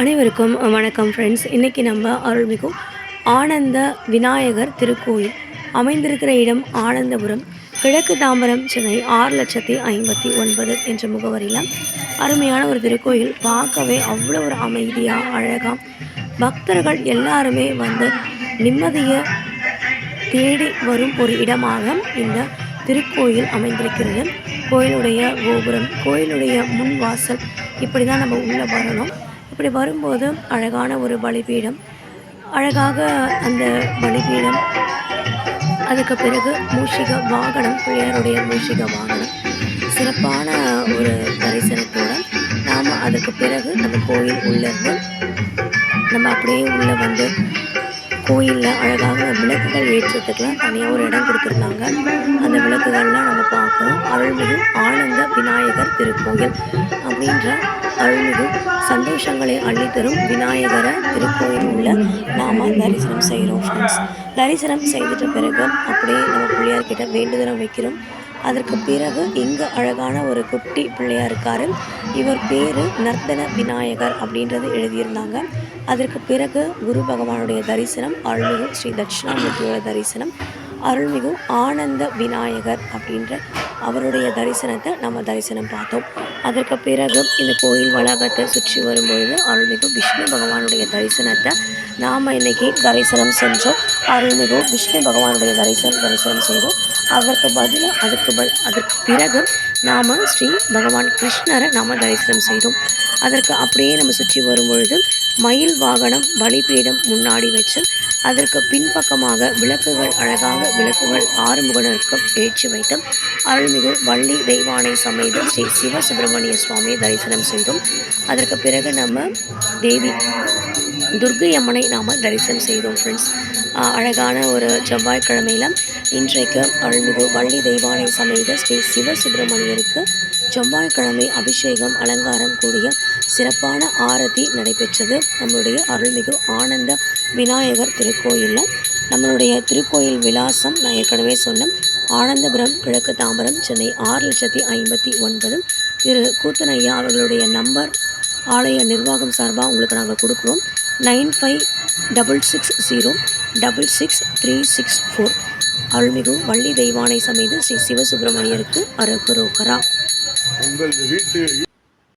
அனைவருக்கும் வணக்கம் ஃப்ரெண்ட்ஸ் இன்றைக்கி நம்ம அருள்மிகு ஆனந்த விநாயகர் திருக்கோயில். அமைந்திருக்கிற இடம் ஆனந்தபுரம் கிழக்கு தாம்பரம் சென்னை ஆறு லட்சத்தி ஐம்பத்தி ஒன்பது என்ற முகவரியில் அருமையான ஒரு திருக்கோயில். பார்க்கவே அவ்வளோ ஒரு அமைதியாக அழகாக பக்தர்கள் எல்லாருமே வந்து நிம்மதியை தேடி வரும் ஒரு இடமாக இந்த திருக்கோயில் அமைந்திருக்கிறது. கோயிலுடைய கோபுரம் கோயிலுடைய முன் வாசல் இப்படி தான் நம்ம உள்ளே வரணும். இப்படி வரும்போது அழகான ஒரு பலிபீடம். அழகாக அந்த பலிபீடம் அதுக்கு பிறகு மூஷிக வாகனம் பிள்ளையாருடைய மூஷிக வாகனம். சிறப்பான ஒரு தரிசனத்தோட நாம் அதுக்கு பிறகு அந்த கோயில் உள்ளேருந்து நம்ம அப்படியே உள்ளே வந்து கோயிலில் அழகாக விளக்குகள் ஏற்றத்துக்குலாம் தனியாக ஒரு இடம் கொடுத்துருந்தாங்க. அந்த விளக்குகள்லாம் நம்ம பார்க்குறோம் அருள்மிகு ஆனந்த விநாயகர் திருக்கோயில் அப்படின்ற அருள்மிகு சந்தோஷங்களை அள்ளித்தரும் விநாயகரை திருக்கோயில் உள்ள நாம் தரிசனம் செய்கிறோம் ஃப்ரெண்ட்ஸ் தரிசனம் செய்துட்ட பிறகு அப்படியே நம்ம பிள்ளையார்கிட்ட வேண்டுதலம் வைக்கிறோம். அதற்கு பிறகு இங்கு அழகான ஒரு குட்டி பிள்ளையாக இருக்கார். இவர் பேர் நர்த்தன விநாயகர் அப்படின்றது எழுதியிருந்தாங்க. அதற்கு பிறகு குரு பகவானுடைய தரிசனம் அருள்மிகு ஸ்ரீ தட்சிணாமூர்த்தியோட தரிசனம் அருள்மிகு ஆனந்த விநாயகர் அப்படின்ற அவருடைய தரிசனத்தை நம்ம தரிசனம் பார்த்தோம். அதற்கு பிறகு இந்த கோயில் வளாகத்தை சுற்றி வரும்பொழுது அருள்மிகு விஷ்ணு பகவானுடைய தரிசனத்தை நாம் இன்னைக்கு தரிசனம் செஞ்சோம். அருள்மிகு விஷ்ணு பகவானுடைய தரிசனம் தரிசனம் செய்வோம் அதற்கு பதிலாக அதுக்கு ப அதற்கு பிறகு நாம் ஸ்ரீ பகவான் கிருஷ்ணரை நாம் தரிசனம் செய்தோம். அதற்கு அப்படியே நம்ம சுற்றி வரும்பொழுது மயில் வாகனம் பலிபீடம் முன்னாடி வச்சு அதற்கு பின்பக்கமாக விளக்குகள் அழகாக விளக்குகள் ஆறுமுகனருக்கு ஏற்றி வைத்து அருள்மிகு வள்ளி தெய்வானை சமேத ஸ்ரீ சிவசுப்பிரமணிய சுவாமியை தரிசனம் செய்தோம் அதற்கு பிறகு நம்ம தேவி துர்கை அம்மனை நாம் தரிசனம் செய்தோம் ஃப்ரெண்ட்ஸ் அழகான ஒரு செவ்வாய்க்கிழமையில் இன்றைக்கு அருள்மிகு வள்ளி தெய்வானை சமேத ஸ்ரீ சிவசுப்பிரமணியருக்கு செவ்வாய்க்கிழமை அபிஷேகம் அலங்காரம் கூடிய சிறப்பான ஆரத்தி நடைபெற்றது. நம்மளுடைய அருள்மிகு ஆனந்த விநாயகர் திருக்கோயிலில் நம்மளுடைய திருக்கோயில் விலாசம் நான் ஏற்கனவே சொன்னேன். ஆனந்தபுரம் கிழக்கு தாம்பரம் சென்னை ஆறு லட்சத்தி ஐம்பத்தி ஒன்பது. திரு கூத்தனையா அவர்களுடைய நம்பர் ஆலய நிர்வாகம் சார்பாக உங்களுக்கு நாங்கள் கொடுக்குறோம். Nine five double six zero double six three six four அருள்மிகு வள்ளி தெய்வானை சமேத ஸ்ரீ சிவசுப்பிரமணியருக்கு அரகுரோகரா உங்கள் வீட்டு